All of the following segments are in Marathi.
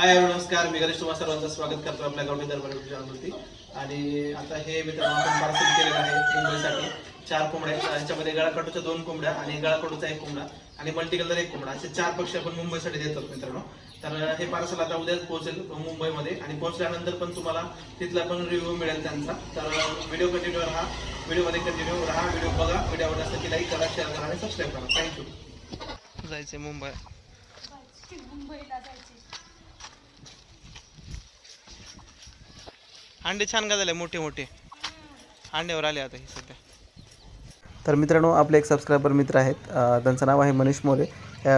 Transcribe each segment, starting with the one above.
हाय नमस्कार. मी गणेश तुम्हा सर्वांचं स्वागत करतो आपल्या गावठी दरबार चॅनलवरती आणि आता हे मित्रांनो आपण पार्सल केलेलं आहे मुंबईसाठी चार कोंबड्या आहेत. याच्यामध्ये गळाकाटूच्या दोन कोंबड्या आणि गळाकाटूचा एक कोंबडा आणि मल्टी कलर एक कोंबडा. असे चार पक्षी आपण मुंबईसाठी देतो मित्रांनो. तर हे पार्सल आता उद्याच पोहोचेल मुंबईमध्ये. आणि पोहोचल्यानंतर पण तुम्हाला तिथला पण रिव्ह्यू मिळेल त्यांचा. तर व्हिडिओ कंटिन्यू राहा. व्हिडिओमध्ये कंटिन्यू राहा. व्हिडिओ बघा. व्हिडिओ आवडला असेल की लाईक करा शेअर करा आणि सबस्क्राईब करा. थँक्यू जायचे मुंबई. मुंबईला जायचे अंडे छान का झाले मोठे मोठे. अंड्यावर आले आता हे सध्या. तर मित्रांनो आपले एक सबस्क्रायबर मित्र आहेत. त्यांचं नाव आहे मनीष मोरे.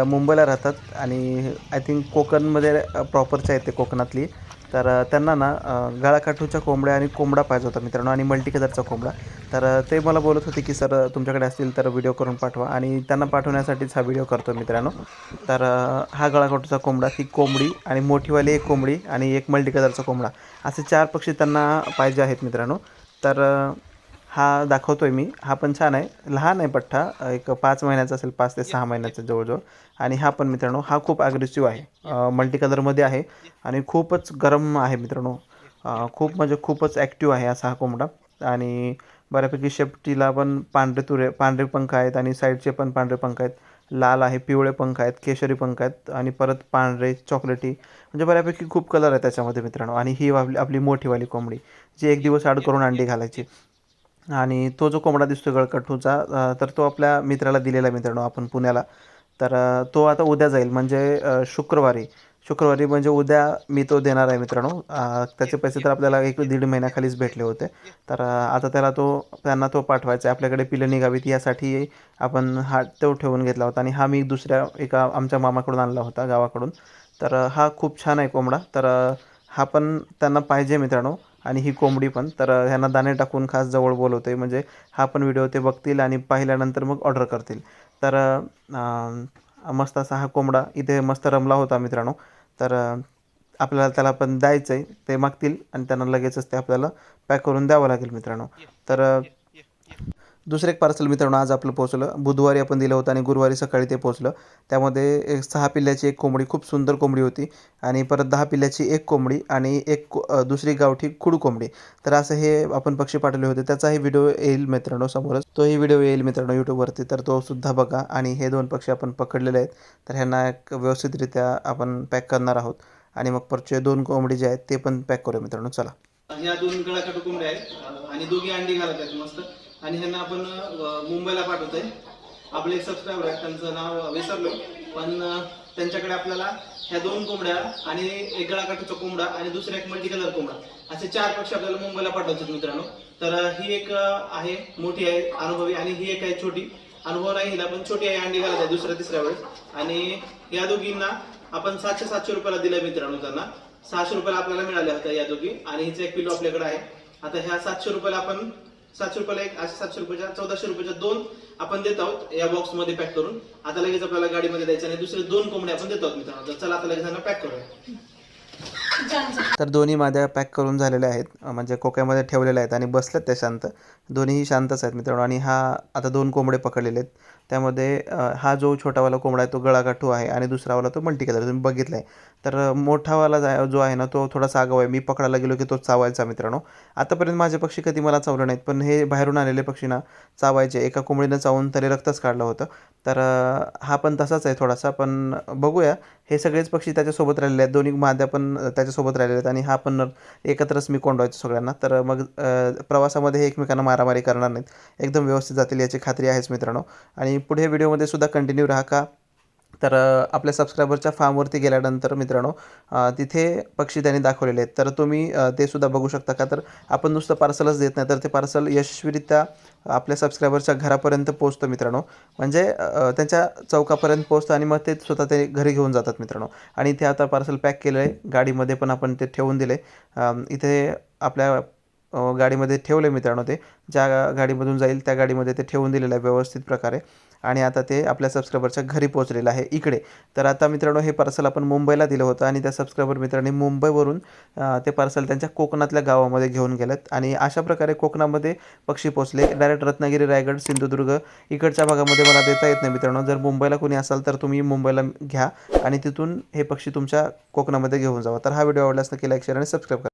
मुंबईला राहतात आणि आय थिंक कोकणमध्ये प्रॉपरचे आहेत ते कोकणातली. तर त्यांना ना गळाकाठूच्या कोंबड्या आणि कोंबडा पाहिजे होता मित्रांनो आणि मल्टी कलरचा कोंबडा. तर ते मला बोलत होते की सर तुमच्याकडे असतील तर व्हिडिओ करून पाठवा. आणि त्यांना पाठवण्यासाठीच हा व्हिडिओ करतो मित्रांनो. तर हा गळाकाठूचा कोंबडा ती कोंबडी आणि मोठीवाली एक कोंबडी आणि एक मल्टी कलरचा कोंबडा. असे चार पक्षी त्यांना पाहिजे आहेत मित्रांनो. तर हा दाखवतो आहे मी. हा पण छान आहे. लहान आहे पठ्ठा. एक पाच महिन्याचा असेल पाच ते सहा महिन्याचा जवळजवळ. आणि हा पण मित्रांनो हा खूप ॲग्रेसिव्ह आहे. मल्टी कलरमध्ये आहे. आणि खूपच गरम आहे मित्रांनो. खूप म्हणजे खूपच ॲक्टिव्ह आहे असा हा कोंबडा. आणि बऱ्यापैकी शेपटीला पण पांढरे तुरे पांढरे पंख आहेत आणि साईडचे पण पांढरे पंख आहेत. लाल आहे पिवळे पंख आहेत केशरी पंख आहेत आणि परत पांढरे चॉकलेटी म्हणजे बऱ्यापैकी खूप कलर आहे त्याच्यामध्ये मित्रांनो. आणि ही आपली आपली मोठीवाली कोंबडी जी एक दिवस आड करून अंडी घालायची. आणि तो जो कोंबडा दिसतो गळकठूचा तर तो आपल्या मित्राला दिलेला आहे मित्रांनो आपण पुण्याला. तर तो आता उद्या जाईल म्हणजे शुक्रवारी. शुक्रवारी म्हणजे उद्या मी तो देणार आहे मित्रांनो. त्याचे पैसे तर आपल्याला एक दीड महिन्याखालीच भेटले होते. तर आता त्याला तो त्यांना तो पाठवायचा आहे. आपल्याकडे पिलं निघावीत यासाठी आपण हा तो ठेवून घेतला होता. आणि हा मी दुसऱ्या एका आमच्या मामाकडून आणला होता गावाकडून. तर हा खूप छान आहे कोंबडा. तर हा पण त्यांना पाहिजे मित्रांनो. आणि ही कोंबडी पण. तर ह्यांना दाणे टाकून खास जवळ बोलवते म्हणजे हा पण व्हिडिओ ते बघतील आणि पाहिल्यानंतर मग ऑर्डर करतील. तर मस्त असा हा कोंबडा इथे मस्त रमला होता मित्रांनो. तर आपल्याला त्याला पण द्यायचं आहे ते मागतील आणि त्यांना लगेचच ते आपल्याला पॅक करून द्यावं लागेल मित्रांनो. तर दुसरं एक पार्सल मित्रांनो आज आपलं पोहोचलं. बुधवारी आपण दिलं होतं आणि गुरुवारी सकाळी ते पोहोचलं. त्यामध्ये एक सहा पिल्ल्याची एक कोंबडी खूप सुंदर कोंबडी होती. आणि परत दहा पिल्ल्याची एक कोंबडी आणि एक दुसरी गावठी खुड कोंबडी. तर असं हे आपण पक्षी पाठवले होते. त्याचाही व्हिडिओ येईल मित्रांनो समोरच. तोही व्हिडिओ येईल मित्रांनो यूट्यूबवरती तर तो सुद्धा बघा. आणि हे दोन पक्षी आपण पकडलेले आहेत. तर ह्यांना एक व्यवस्थितरित्या आपण पॅक करणार आहोत. आणि मग परचे दोन कोंबडी जे आहेत ते पण पॅक करूया मित्रांनो. चला. ह्या दोन गळाकाटू कोंबड्या आहेत. आणि दोघी अंडी घालत आहेत. मस्त. आणि ह्यांना आपण मुंबईला पाठवतोय. आपले एक सबस्क्रायबर आहेत त्यांचं नाव विसरलो. पण त्यांच्याकडे आपल्याला ह्या दोन कोंबड्या आणि एक गळाकाठीचा कोंबडा आणि दुसरा एक मल्टी कलर कोंबडा असे चार पक्षी आपल्याला मुंबईला पाठवायचे मित्रांनो. तर ही एक आहे मोठी आहे अनुभवी आणि ही एक आहे छोटी. अनुभव नाही हिला पण छोटी आहे अंडी घालत आहे दुसऱ्या तिसऱ्या वेळेस. आणि या दोघींना आपण सातशे सातशे रुपयाला दिलं मित्रांनो त्यांना. सहाशे रुपयाला आपल्याला मिळाल्या होत्या या दोघी. आणि हिचं एक किलो आपल्याकडे आहे. आता ह्या सातशे रुपयाला आपण सातशे रुपयाला एक अशा सातशे रुपयाच्या चौदाशे रुपयाच्या दोन आपण देत आहोत. या बॉक्समध्ये पॅक करून. आता लगेच आपल्याला गाडीमध्ये द्यायचं आणि दुसरे दोन कोंबडे आपण देत आहोत मित्रांनो. तर चला आता लगेच पॅक करूया. तर दोन्ही माद्या पॅक करून झालेल्या आहेत. म्हणजे कोक्यामध्ये ठेवलेल्या आहेत आणि बसल्यात त्या शांत. दोन्हीही शांतच आहेत मित्रांनो. आणि हा आता दोन कोंबडे पकडलेले आहेत. त्यामध्ये हा जो छोटावाला कोंबडा आहे तो गळागाठू आहे आणि दुसरावाला तो मल्टी कलर. तुम्ही बघितला आहे तर मोठावाला जा- जो आहे ना तो थोडासा आगाव आहे. मी पकडायला गेलो की तो चावायचा मित्रांनो. आतापर्यंत माझे पक्षी कधी मला चावले नाहीत पण हे बाहेरून आलेले पक्षी ना चावायचे. एका कोंबडीनं चावून तरी रक्तच काढलं होतं. तर हा पण तसाच आहे थोडासा पण बघूया. हे सगळेच पक्षी त्याच्यासोबत राहिलेले आहेत. दोन्ही माद्या पण त्याच्यासोबत राहिलेले आहेत आणि हा पण नर एकत्रच मी कोंडवायचो सगळ्यांना. तर मग प्रवासामध्ये हे एकमेकांना मारामारी करणार नाहीत. एकदम व्यवस्थित जातील याची खात्री आहेच मित्रांनो. आणि पुढे व्हिडिओमध्ये सुद्धा कंटिन्यू राहा का? तर आपल्या सबस्क्रायबरच्या फार्मवरती गेल्यानंतर मित्रांनो तिथे पक्षी त्यांनी दाखवलेले आहेत. तर तुम्ही ते सुद्धा बघू शकता का? तर आपण नुसतं पार्सलच देत नाही तर ते पार्सल यशस्वीरित्या आपल्या सबस्क्रायबरच्या घरापर्यंत पोहोचतं मित्रांनो. म्हणजे त्यांच्या चौकापर्यंत पोहोचतं आणि मग ते स्वतः ते घरी घेऊन जातात मित्रांनो. आणि इथे आता पार्सल पॅक केलं आहे गाडीमध्ये पण आपण ते ठेवून दिले इथे आपल्या गाडीमध्ये ठेवले मित्रांनो ते. ज्या गाडीमधून जाईल त्या गाडीमध्ये ते ठेवून दिलेलं आहे व्यवस्थित प्रकारे. आणि आता ते आपल्या सबस्क्रायबरच्या घरी पोहोचलेलं आहे इकडे. तर आता मित्रांनो हे पार्सल आपण मुंबईला दिलं होतं आणि त्या सबस्क्रायबर मित्रांनी मुंबईवरून ते पार्सल त्यांच्या कोकणातल्या गावामध्ये घेऊन गेलेत. आणि अशा प्रकारे कोकणामध्ये पक्षी पोचले डायरेक्ट रत्नागिरी रायगड सिंधुदुर्ग इकडच्या भागामध्ये मला देता येत नाही मित्रांनो. जर मुंबईला कोणी असाल तर तुम्ही मुंबईला घ्या आणि तिथून हे पक्षी तुमच्या कोकणामध्ये घेऊन जावा. तर हा व्हिडिओ आवडल्यास नक्की लाईक शेअर आणि सबस्क्राईब करा.